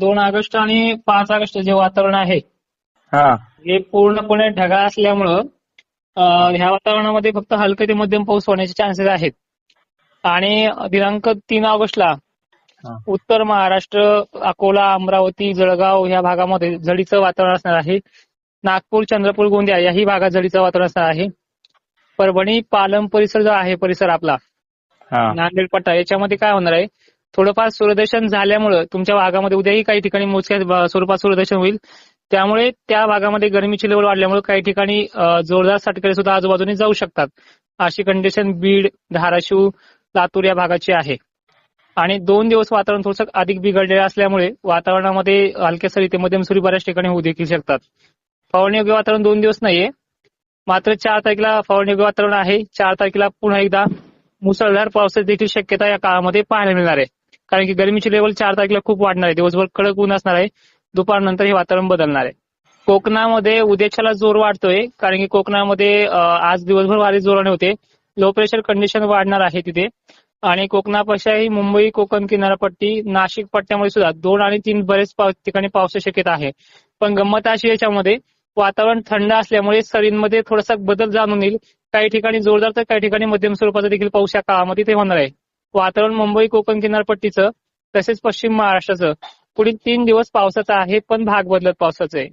दोन ऑगस्ट आणि पाच ऑगस्ट जे वातावरण आहे हा. पूर्णपणे ढगाळ असल्यामुळं ह्या वातावरणामध्ये फक्त हलके ते मध्यम पाऊस होण्याचे चान्सेस आहेत. आणि दिनांक तीन ऑगस्टला. उत्तर महाराष्ट्र अकोला अमरावती जळगाव ह्या भागामध्ये झडीचं वातावरण असणार आहे. नागपूर चंद्रपूर गोंदिया याही भागात झडीचं वातावरण असणार आहे. परभणी पालम परिसर जो आहे परिसर आपला नांदेड पट्टा याच्यामध्ये काय होणार आहे? थोडंफार सूर्यदर्शन झाल्यामुळं तुमच्या भागामध्ये उद्याही काही ठिकाणी मोजक्या स्वरूपात सूर्यदर्शन होईल. त्यामुळे त्या भागामध्ये गरमीची लेवल वाढल्यामुळे काही ठिकाणी जोरदार सटकरे सुद्धा आजूबाजूने जाऊ शकतात. अशी कंडिशन बीड धाराशिव लातूर या भागाची आहे. आणि दोन दिवस वातावरण थोडंसं अधिक बिघडलेलं असल्यामुळे वातावरणामध्ये हलक्या सरी ते मध्यम सरी बऱ्याच ठिकाणी होऊ देखील शकतात. फवारणी योग्य वातावरण दोन दिवस नाहीये. मात्र चार तारखेला फवारणी योग्य वातावरण आहे. चार तारखेला पुन्हा एकदा मुसळधार पावसाची देखील शक्यता या काळामध्ये पाहायला मिळणार आहे. कारण की गरमीची लेवल चार तारखेला खूप वाढणार आहे. दिवसभर कडक ऊन असणार आहे. दुपारनंतर हे वातावरण बदलणार आहे. कोकणामध्ये उद्याच्याला जोर वाढतोय. कारण की कोकणामध्ये आज दिवसभर वारे जोराने होते. लो प्रेशर कंडिशन वाढणार आहे तिथे. आणि कोकणापेक्षाही मुंबई कोकण किनारपट्टी नाशिक पट्ट्यामध्ये सुद्धा दोन आणि तीन बरेच पाव- ठिकाणी पावसाची शक्यता आहे. पण गंमत अशी याच्यामध्ये वातावरण थंड असल्यामुळे सरींमध्ये थोडासा बदल जाणून येईल. काही ठिकाणी जोरदार तर काही ठिकाणी मध्यम स्वरूपाचा देखील पाऊस या काळामध्ये ते होणार आहे. वातावरण मुंबई कोकण किनारपट्टीचं तसेच पश्चिम महाराष्ट्राचं. पुढील तीन दिवस पावसाचं आहे पण भाग बदलत पावसाचं. आहे